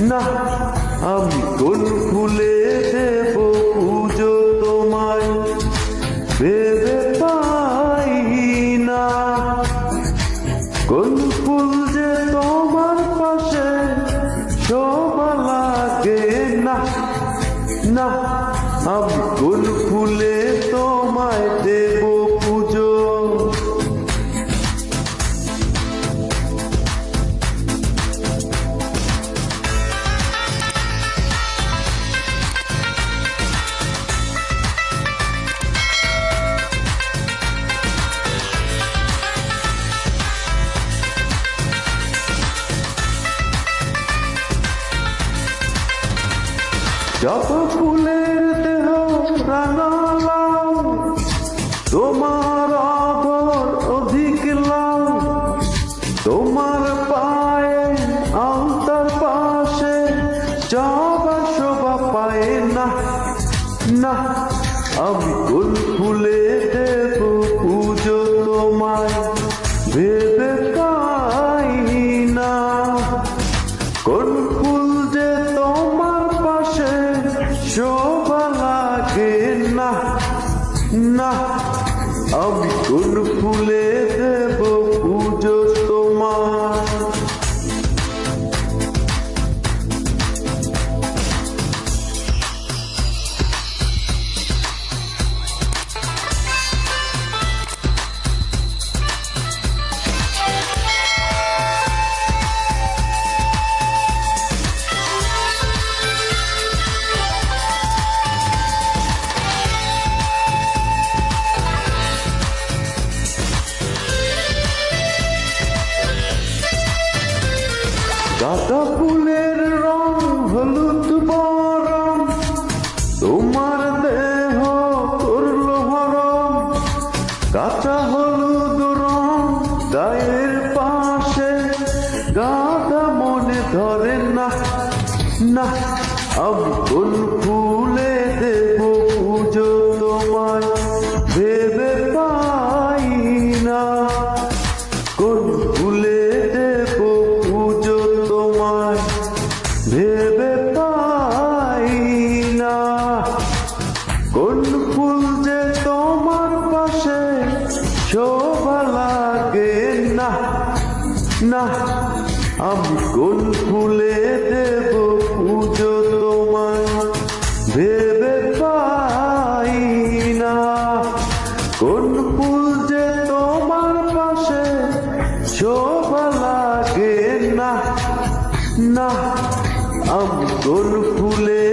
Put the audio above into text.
না, আমি কোন ফুলে দেব পুজো তোমায়, ভেবে পাই না। কোন ফুল যে তোমার পাশে শোভা লাগে না না, আমি কোন ফুলে যত ফুলের দেহ রাঙালাম, তোমার আদর অধিক লাল তোমার পায়ে, আলতার পাশে যাবা শোভা পায় না না, আমি ফুলে দেব পুজো তোমায়। না না। আমি কোন ফুলে দেব গাঁদা ফুলের রং, হলুদ বরং তোমার দেহ করল হরম কাঁচা হলুদ রং গায়ের পাশে। গাঁদা মনে ধরে না না আব কোন না, আমি কোন ফুলে দেব পুজো তোমায়। ভেবে পাই না, কোন ফুল যে তোমার পাশে শোভা লাগে না। না, আমি কোন ফুলে